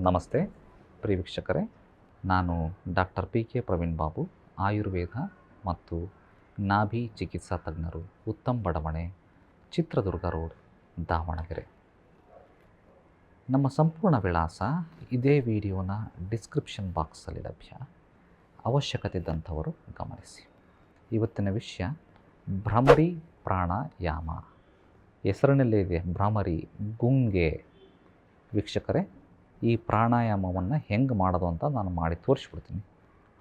ನಮಸ್ತೆ. ಪ್ರಿಯ ವೀಕ್ಷಕರೇ, ನಾನು doctor P K Praveen Babu, Ayurveda ಮತ್ತು ನಾಭಿ ಚಿಕಿತ್ಸಾ ತಜ್ಞರು ಉತ್ತಮ್ ಬಡಾವಣೆ, ಚಿತ್ರದುರ್ಗ ರೋಡ್, ದಾವಣಗೆರೆ. ನಮ್ಮ ಸಂಪೂರ್ಣ ವಿಳಾಸ ಇದೇ ವಿಡಿಯೋನ ಡಿಸ್ಕ್ರಿಪ್ಷನ್ ಬಾಕ್ಸಲ್ಲಿ ಲಭ್ಯ. ಅವಶ್ಯಕತೆ ಇದ್ದಂಥವರು ಗಮನಿಸಿ. ಇವತ್ತಿನ ವಿಷಯ, ಭ್ರಮರಿ ಪ್ರಾಣಾಯಾಮ. ಹೆಸರಿನಲ್ಲೇ ಇದೆ ಭ್ರಮರಿ ಗುಂಗೆ. ವೀಕ್ಷಕರೇ ಈ ಪ್ರಾಣಾಯಾಮವನ್ನು ಹೆಂಗೆ ಮಾಡೋದು ಅಂತ ನಾನು ಮಾಡಿ ತೋರಿಸ್ಬಿಡ್ತೀನಿ.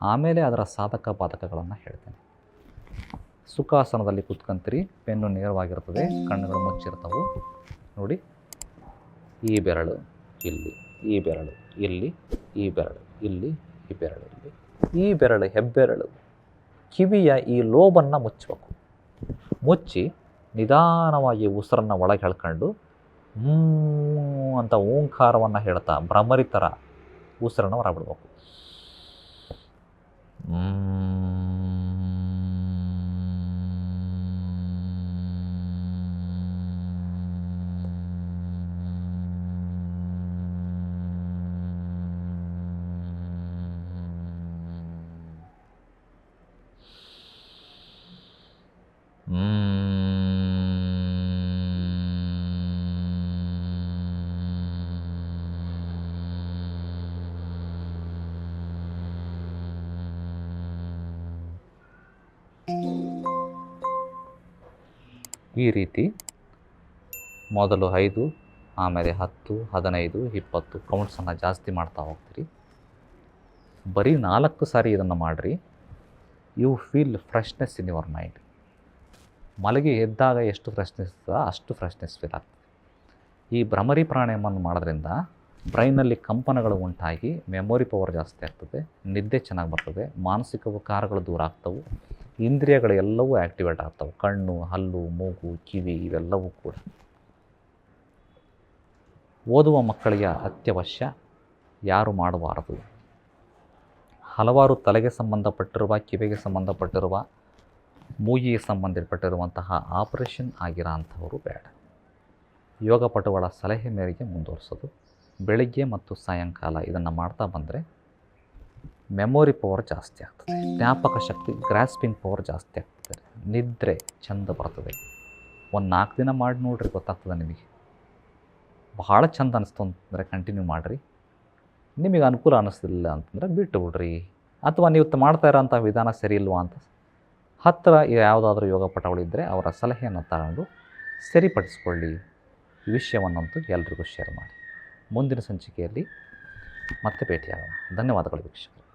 ಆಮೇಲೆ ಅದರ ಸಾಧಕ ಬಾಧಕಗಳನ್ನು ಹೇಳ್ತೇನೆ. ಸುಖಾಸನದಲ್ಲಿ ಕುತ್ಕಂತೀರಿ ಪೆನ್ನು ನೇರವಾಗಿರ್ತದೆ, ಕಣ್ಣುಗಳು ಮುಚ್ಚಿರ್ತವೆ. ನೋಡಿ, ಈ ಬೆರಳು ಇಲ್ಲಿ, ಈ ಬೆರಳು ಇಲ್ಲಿ, ಈ ಬೆರಳು ಇಲ್ಲಿ, ಈ ಬೆರಳು ಇಲ್ಲಿ. ಈ ಬೆರಳು ಹೆಬ್ಬೆರಳು, ಕಿವಿಯ ಈ ಲೋಬನ್ನು ಮುಚ್ಚಬೇಕು ಮುಚ್ಚಿ ನಿಧಾನವಾಗಿ ಉಸಿರನ್ನು ಒಳಗೆ ಎಳ್ಕೊಂಡು ಹ್ಞೂ ಅಂತ ಓಂಕಾರವನ್ನು ಹೇಳ್ತಾ ಭ್ರಮರಿ ಥರ ಉಸಿರನ್ನು ಹೊರಬಿಡ್ಬೇಕು ಈ ರೀತಿ ಮೊದಲು ಐದು, ಆಮೇಲೆ ಹತ್ತು, ಹದಿನೈದು, ಇಪ್ಪತ್ತು ಕೌಂಟ್ಸನ್ನು ಜಾಸ್ತಿ ಮಾಡ್ತಾ ಹೋಗ್ತೀರಿ. ಬರೀ ನಾಲ್ಕು ಸಾರಿ ಇದನ್ನು ಮಾಡಿರಿ. You feel freshness in your mind ಮಲಗಿ ಎದ್ದಾಗ ಎಷ್ಟು ಫ್ರೆಶ್ನೆಸ್ ಅಷ್ಟು ಫ್ರೆಶ್ನೆಸ್ ಫೀಲ್ ಆಗ್ತದೆ. ಈ ಭ್ರಮರಿ ಪ್ರಾಣಾಯಾಮವನ್ನು ಮಾಡೋದ್ರಿಂದ ಬ್ರೈನಲ್ಲಿ ಕಂಪನಗಳು ಉಂಟಾಗಿ ಮೆಮೊರಿ ಪವರ್ ಜಾಸ್ತಿ ಆಗ್ತದೆ, ನಿದ್ದೆ ಚೆನ್ನಾಗಿ ಬರ್ತದೆ, ಮಾನಸಿಕ ವಿಕಾರಗಳು ದೂರ ಆಗ್ತವೆ. ಇಂದ್ರಿಯಗಳು ಎಲ್ಲವೂ ಆ್ಯಕ್ಟಿವೇಟ್ ಆಗ್ತವೆ. ಕಣ್ಣು, ಹಲ್ಲು, ಮೂಗು, ಕಿವಿ ಇವೆಲ್ಲವೂ ಕೂಡ. ಓದುವ ಮಕ್ಕಳಿಗೆ ಅತ್ಯವಶ್ಯ ಯಾರು ಮಾಡಬಾರದು. ಹಲವಾರು ತಲೆಗೆ ಸಂಬಂಧಪಟ್ಟಿರುವ, ಕಿವಿಗೆ ಸಂಬಂಧಪಟ್ಟಿರುವ, ಮೂಗಿಗೆ ಸಂಬಂಧಪಟ್ಟಿರುವಂತಹ ಆಪರೇಷನ್ ಆಗಿರೋ ಅಂಥವರು ಬೇಡ. ಯೋಗಪಟುಗಳ ಸಲಹೆ ಮೇರೆಗೆ ಮುಂದುವರಿಸೋದು. ಬೆಳಿಗ್ಗೆ ಮತ್ತು ಸಾಯಂಕಾಲ ಇದನ್ನು ಮಾಡ್ತಾ ಬಂದರೆ ಮೆಮೊರಿ ಪವರ್ ಜಾಸ್ತಿ ಆಗ್ತದೆ. ಜ್ಞಾಪಕ ಶಕ್ತಿ ಗ್ರಾಸ್ಪಿಂಗ್ ಪವರ್ ಜಾಸ್ತಿ ಆಗ್ತದೆ. ನಿದ್ರೆ ಚಂದ ಬರ್ತದೆ. ಒಂದು ನಾಲ್ಕು ದಿನ ಮಾಡಿ ನೋಡ್ರಿ, ಗೊತ್ತಾಗ್ತದೆ ನಿಮಗೆ. ಭಾಳ ಚಂದ ಅನಿಸ್ತು ಅಂತಂದರೆ ಕಂಟಿನ್ಯೂ ಮಾಡಿರಿ. ನಿಮಗೆ ಅನುಕೂಲ ಅನ್ನಿಸ್ತಿಲ್ಲ ಅಂತಂದರೆ ಬಿಟ್ಟು ಬಿಡ್ರಿ. ಅಥವಾ ನೀವು ಮಾಡ್ತಾ ಇರೋಂಥ ವಿಧಾನ ಸರಿ ಇಲ್ವಾ ಅಂತ ಹತ್ತಿರ ಯಾವುದಾದ್ರೂ ಯೋಗ ಪಟಗಳಿದ್ದರೆ ಅವರ ಸಲಹೆಯನ್ನು ತಗೊಂಡು ಸರಿಪಡಿಸ್ಕೊಳ್ಳಿ. ಈ ವಿಷಯವನ್ನಂತೂ ಎಲ್ರಿಗೂ ಶೇರ್ ಮಾಡಿ. ಮುಂದಿನ ಸಂಚಿಕೆಯಲ್ಲಿ ಮತ್ತೆ ಭೇಟಿಯಾಗೋಣ. ಧನ್ಯವಾದಗಳು ವೀಕ್ಷಕರು.